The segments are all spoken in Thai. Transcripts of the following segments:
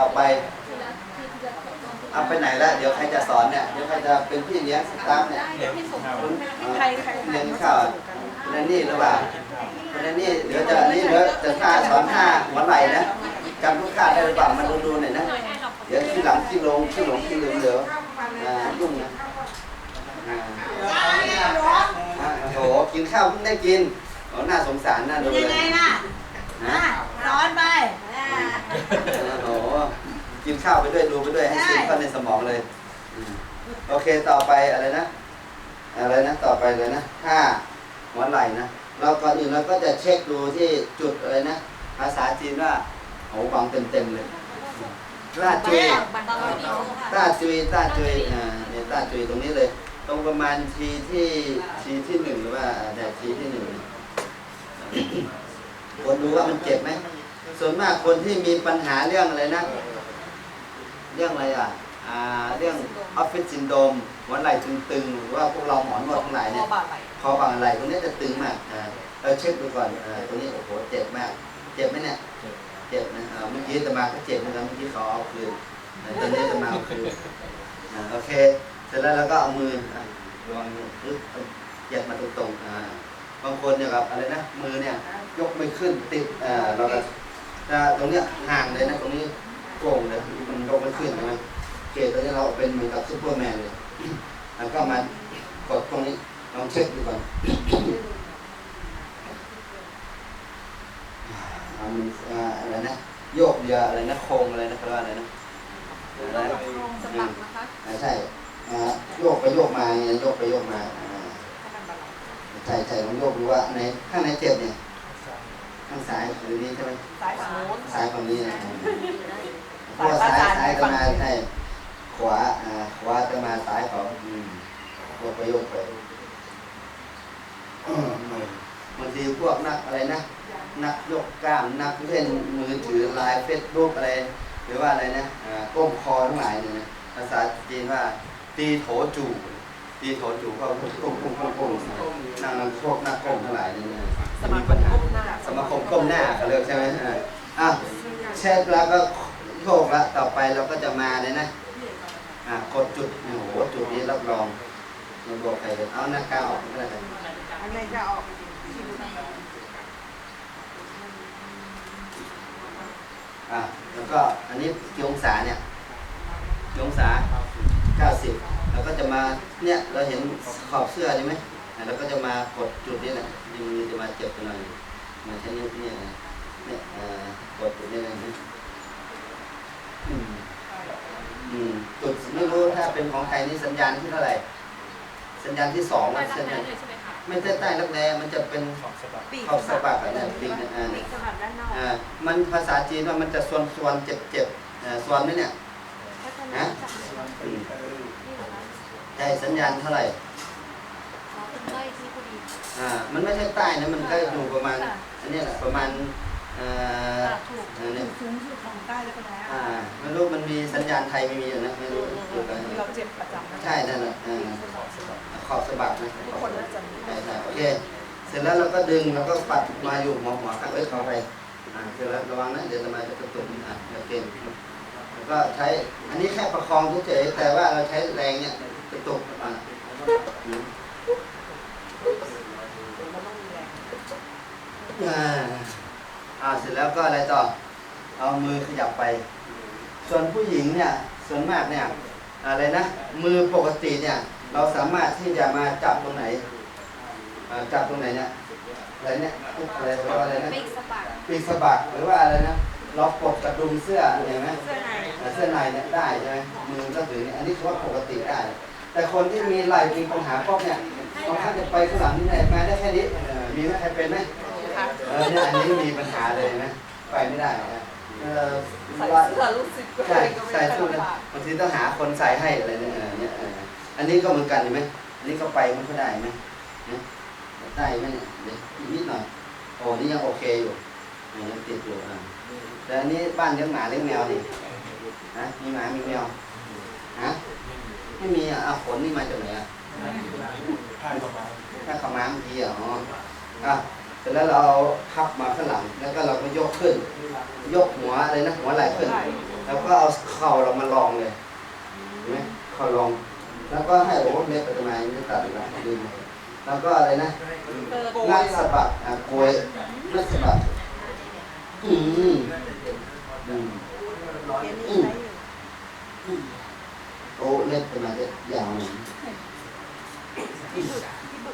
ต่อไปเอาไปไหนแล้วเดี๋ยวใครจะสอนเนี่ยเดี๋ยวใครจะเป็นพี่เลี้ยงสตาฟเนี่ยใครใครเลี้ยงข้าวคนนั้นนี่หรือเปล่าคนนั้นนี่เดี๋ยวจะนี่เดี๋ยวจะท่าสอนท่าหัวไหล่นะจำทุกท่าได้หรือเปล่ามาดูดูหน่อยนะเดี๋ยวที่หลังที่ลงที่หลงที่ลืมเดี๋ยวอ่ายุ่งนะโอ้โหกินข้าวเพิ่งได้กินโอ้น่าสงสารน่าดูยังเลไงย ล่ะ นะ ร้อนไป โอ้โหกิน ข้าวไปด้วยดูไปด้วยให้ซึมเข้าในสมองเลยอืมโอเคต่อไปอะไรนะ อะไรนะ ต่อไปเลยนะถ้าหัวไหล่นะเราก่อนอื่นเราก็จะเช็คดูที่จุดอะไรนะ ภาษาจีนว่าโอ้บังเต็มเต็มๆเลยต้าจุยต้าจุยต้าจุยอ่าเนี่ยต้าจุยตรงนี้เลย ตรงประมาณทีที่ทีที่หนึ่งหรือว่าแต่ทีที่หนึ่งคนดูว่ามันเจ็บไหมส่วนมากคนที่มีปัญหาเรื่องอะไรนะ เรื่องอะไรอะอ่าเรื่องออฟฟิศซินโดมหัวไหล่ตึงๆหรือว่าพวกเราหมอนวดทั้งหลายเนี่ยบาดไหลคอบางไหล่ตรงนี้จะตึงมากอ่าเราเช็คดูก่อนอ่าตรงนี้โอ้โหเจ็บมาก เจ็บไหมเนี่ย เจ็บนะอ่าเมื่อกี้ตมาก็เจ็บเหมือนกันเมื่อกี้เขาเอาคืนอ่าตอนนี้ตมาเอาคืนอ่าโอเค เสร็จแล้วเราก็เอามืออะลองปึ๊บเหยียดมาตรงๆอ่าบางคนเนี่ยแบบอะไรนะมือเนี่ย ยกไม่ขึ้นติดอ่าเราก็ถ้าตรงเนี้ยห่างเลยนะตรงนี้ โก่งเลยมันยกไม่ขึ้นใช่ไหมโอเคตอนนี้เราเป็นเหมือนกับซูเปอร์แมนเลยแล้วก็มากดตรงนี้ลองเช็คดูก่อนอ่ามันอ่าอะไรนะโยกเรืออะไรนะโครงอะไรนะเขาเรียกว่าอะไรนะอะไรนะสะบักนะคะอ่าใช่อ่าโยกไปโยกมาไงโยกไปโยกมาอ่าใช่ใช่ลองโยกดูว่าในข้างในเจ็บเนี่ยข้างซ้ายหรือนี้ใช่ไหมซ้ายฝั่งโน้นซ้ายฝั่งนี้นะ เพราะว่าซ้ายซ้ายจะมาใช่ขวาอ่าขวาจะมาซ้ายเขาอืมโยกไปโยกไปมบางทีพวกนักอะไรนะนักยกกล้ามนักเล่นมือถือไลน์เฟซบุ๊กอะไร หรือว่าอะไรนะอ่าก้มคอทั้งหลายเนี่ยนะภาษาจีนว่า ตีโถจูตีโถจูก็ก้มก้มก้มก้มนั่งพวกนักก้มทั้งหลายเนี่ยสมามีคปัมญหาก้มหน้าสมาคมก้มหน้าเขาเรียกใช่ไหมอ่าอะเช็ดแล้วก็ โยกแล้วต่อไปเราก็จะมาเลยนะอ่ากดจุดโอ้โหจุดนี้รับรองมันบอกใครเลยเอาหน้ากาออกก็ได้ครับอันไหนจะออกอะแล้วก็อันนี้กี่องศาเนี่ยกี่องศา90แล้วก็จะมาเนี่ยเราเห็นขอบเสื้อใช่ไหมอะเราก็จะมากดจุดนี้แหละมือจะมาเจ็บกันหน่อยมาใช้นิ้วเนี่ยนะเนี่ยกดจุดนี้เลยนะ จุดไม่รู้ถ้าเป็นของใครนี่สัญญาณที่เท่าไหร่ สัญญาณที่สองนะสัญญาณไม่ใช่ใต้รักแร้มันจะเป็นขอบสะบักอะไรนะปีกเนี่ยอ่าปีกสะบักด้านนอกอ่ามันภาษาจีนว่ามันจะส่วนส่วนเจ็บเจ็บอ่าส่วนไหมเนี่ยฮะอืมใช่สัญญาณเท่าไหร่อ่ามันไม่ใช่ใต้นะมันก็อยู่ประมาณอันนี้แหละประมาณอ่า ไม่รู้มันมีสัญญาณไทยไม่มีอยู่นะไม่รู้อยู่กันที่เราเจ็บประจำนะใช่นั่นแหละอ่าขอบสะบักนะทุกคนน่าจะมีใช่ใช่โอเค เสร็จแล้วเราก็ดึงแล้วก็ปัดมาอยู่หัวหัวข้างเอ้ยขอไปอ่าเสร็จแล้วระวังนะเดี๋ยวจะมาจะกระตุกอะโอเคแล้วก็ใช้อันนี้แค่ประคองเฉยๆแต่ว่าเราใช้แรงเนี่ยกระตุกอะอืมมันต้องมีแรงอ่าอ่าเสร็จแล้วก็อะไรต่อ เอามือขยับไป ส่วนผู้หญิงเนี่ยส่วนมากเนี่ยอะไรนะมือปกติเนี่ยเราสามารถที่จะมาจับตรงไหนอ่าจับตรงไหนเนี่ยอะไรเนี่ยอะไรเรียกว่าอะไรนะปีกสะบักปีกสะบักหรือว่าอะไรนะล็อกกดกระดุมเสื้อเห็นไหมเสื้อในอ่าเสื้อในเนี่ยได้ใช่ไหมมือก็ถือเนี่ยอันนี้คือว่าปกติได้ แต่คนที่มีไหล่มีปัญหาพวกเนี่ยบางครั้งจะไปข้างหลังนี่ไหนมาได้แค่นี้เออมีไหมใครเป็นไหมค่ะเออเนี่ยอันนี้มีปัญหาเลยนะไปไม่ได้นะ เออใส่ว่า เสื้อรู้สึกใช่ใส่ชุดนะบางทีต้องหาคนใส่ให้อะไรเนี่ยเออเนี่ยเอออันนี้ก็เหมือนกันเห็นไหมอันนี้ก็ไปมันก็ได้ไหมเนี่ยได้ไหมเนี่ยเดี๋ยวอีกนิดหน่อยโอ้นี่ยังโอเคอยู่อะยังติดอยู่อะแต่อันนี้บ้านเลี้ยงหมาเลี้ยงแมวนี่ฮะมีหมามีแมวฮะไม่มีอะอะขนนี่มาจากไหนอะถ้าเขาม้าเมื่อกี้อะอ๋ออะ เสร็จแล้วเราเอาพับมาข้างหลังแล้วก็เราก็ยกขึ้น ยกหัวอะไรนะหัวไหล่ขึ้นเอแล้วก็เอาเข่าเรามาลองเลยเห็นไหมเข่าลอง แล้วก็ให้โอ้เล็บไปทำไมไม่ตัดอีกแล้วดึงแล้วก็อะไรนะเปิดงัดสะบัดอะโกยงัดสะบัดอืมอืมเดี๋ยวนี้ใช้อยู่โอ้เล็บเป็นอะไรยาวหนึ่งที่บึกที่บึก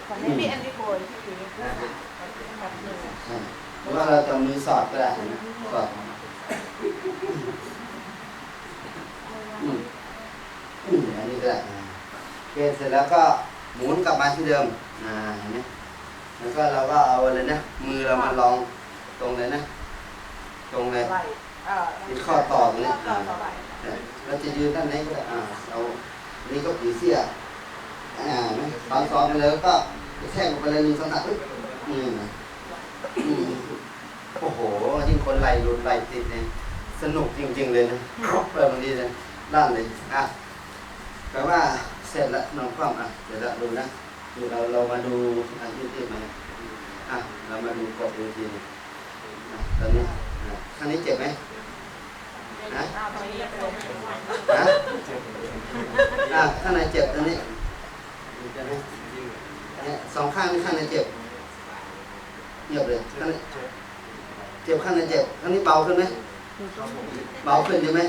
ของให้พี่แอนดี้โกยพี่ถือแบบหนึ่งใช่หรือว่าเราจะมือสอดก็ได้นะสอดอืมอืมอันนี้ก็ได้โอเคเสร็จแล้วก็หมุนกลับมาที่เดิมอ่าเห็นไหมแล้วก็เราก็เอาอะไรนะมือเรามาลองตรงเลยนะ ตรงเลยมีข้อต่อตรงนี้ข้อต่อต่อไหลเราจะยืนด้านไหนก็ได้อ่าเรานนี้ก็ผีเสื้ออ่าไหมตอนซ้อมไปเลยก็ แทกลงไปเลยหนึ่งสองสามอึ๊บนี่นะอืมโอ้โหยิ่งคนไหลรุนไหลติดเนี่ยสนุกจริง ๆ เลยนะครบเลยบางทีเลยด้านเลยอะแปลว่าเสร็จแล้วน้องคว่ำอะเดี๋ยวเราดูนะดูเราเรามาดูอันที่ติดมาอะเรามาดูกดดูทีนึงอะตอนนี้อะข้างนี้เจ็บไหมฮะอ้าวตรงนี้จะเป็นะอะข้างในเจ็บตรงนี้เจ็บไหมเนี่ย สองข้างนี่ข้างในเจ็บเงียบเลยข้างในเจ็บข้างในเจ็บข้างนี้เบาขึ้นไหมเบาขึ้นใช่ไหม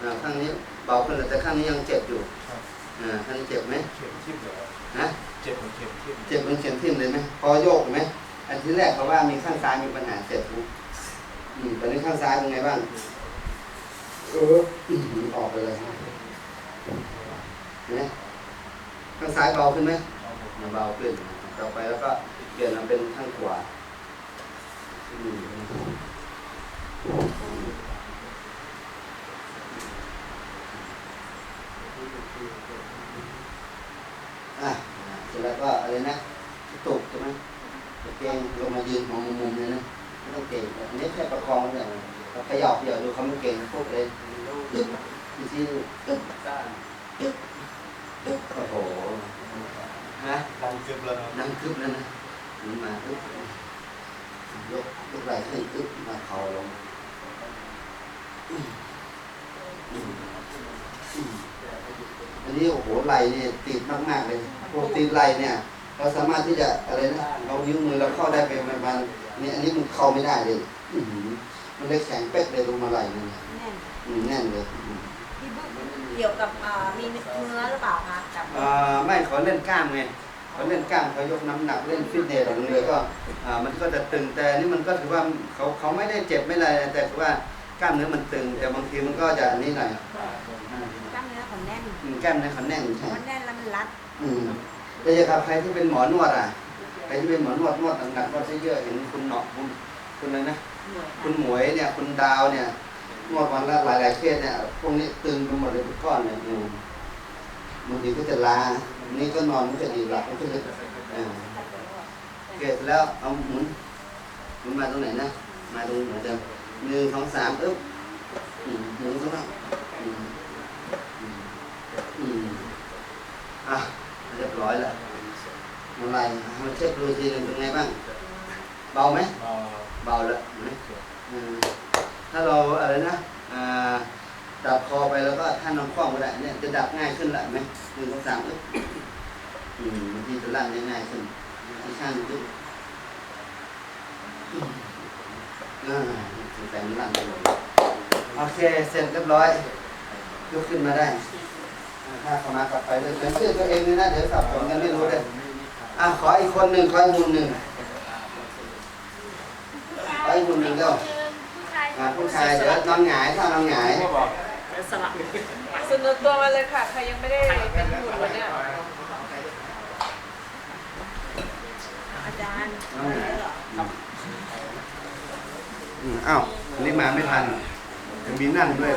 อ่าข้างนี้เบาขึ้นแต่ข้างนี้ยังเจ็บอยู่อ่าข้างนี้เจ็บไหมเข็มทิ่มเหรอฮะเจ็บเหมือนเข็มทิ่มเจ็บเป็นเข็มทิ่มเลยไหมพอโยกเห็นไหมอันที่แรกเขาว่ามีข้างซ้ายมีปัญหาเจ็บปุ๊บอืมตอนนี้ข้างซ้ายเป็นไงบ้างเอออื้อหือออกไปเลยเห็นไหมข้างซ้ายเบาขึ้นไหมมันเบาขึ้น ต่อไปแล้วก็เปลี่ยนมาเป็นข้างขวาอืมอะเสร็จแล้วก็อะไรนะตุกใช่ไหมเก่งลงมายืนมองมุมๆเลยนะไม่ต้องเก่งอันนี้แค่ประคองเนี่ยเราขยับเดี๋ยวดูเขาไม่เก่งพวกเลยตึ๊บอีกทีหนึ่งตึ๊บตึ๊บตึ๊บโอ้โห ฮะดังเกือบแล้วนะนั่งคึบแล้วนะหมุนมาคึบยกยกไหล่ขึ้นคึบมาเข่าลงอืมอืมอืมอันนี้โอ้โหไหล่เนี่ยติดมากๆเลยพวกติดไหล่เนี่ย เราสามารถที่จะอะไรนะเอานิ้วมือเราเข้าได้ไปประมาณนี่อันนี้มันเข้าไม่ได้เลยอื้อหือมันเลยแข็งเป๊กเลยลงมาไหล่มันเนี่ยแน่นอืมแน่นเลยอืมพี่บึ้ง เกี่ยวกับอ่ามีเนื้อหรือเปล่าคะกับเอ่อไม่เขาเล่นกล้ามไงเขาเล่นกล้ามเขายกน้ำหนักเล่นฟิตเนสอะไรเลยก็อ่ามันก็จะตึงแต่นี่มันก็ถือว่าเขาเขาไม่ได้เจ็บไม่อะไรนะแต่ถือว่ากล้ามเนื้อมันตึง แต่บางทีมันก็จะอันนี้หน่อยอ่ากล้ามเนื้อของแน่นอืมกล้ามเนื้อเขาแน่นใช่ มันแน่นแล้วมันรัดอืมแต่อย่างกับใครที่เป็นหมอนวดอะใครที่เป็นหมอนวดนวดหนักๆนวดเยอะๆเห็นคุณเนาะคุณคุณอะไรนะ หน่วยคุณหมวยเนี่ยคุณดาวเนี่ย นวดวันละหลายๆเคสเนี่ยพวกนี้ตึงไปหมดเลยทุกก้อนเนี่ยอืมบางทีก็จะลาอันนี้ก็นอนไม่ค่อยดีหลับไม่ค่อยลึกอ่าเกิดแล้วเอาหมุนหมุนมาตรงไหนนะ มาตรงเหมือนเดิมหนึ่งสองสามอึ๊บอืมหนึ่งสองสามอืมอืมอืมอะเรียบร้อยแล้วอะไรมาเช็คดูทีหนึงเป็นไงบ้าง เบาไหมมาเบาแล้วเห็นไหมอืม ถ้าเราอะไรนะดับคอไปแล้วก็ท่านนอนคว่ำก็ได้เนี่ยจะดับง่ายขึ้นแหละไหมหนึ่งสองสามอึ๊บอืมบางทีจะลั่นได้ง่ายขึ้นอีกข้างหนึ่งอึ๊บอืมอ่างสัยมันลั่นไปหมดโอเคเสร็จเรียบร้อยยกขึ้นมาได้ถ้าเขามากลับไปเลยเป็นชื่อตัวเองเลยนะเดี๋ยวสับสนกันไม่รู้เลยอะขออีกคนหนึ่งขออีกคนหนึ่งขออีกคนหนึ่งเร็ว อ่าผู้ชายเดี๋ยวนอนหงายถ้านอนหงายบอกสลับสนุกตัวมาเลยค่ะ ใครยังไม่ได้เป็นหุ่นวันเนี้ยอาจารย์อืมอืมอ้าวอันนี้มาไม่ทันจะมีนั่งด้วย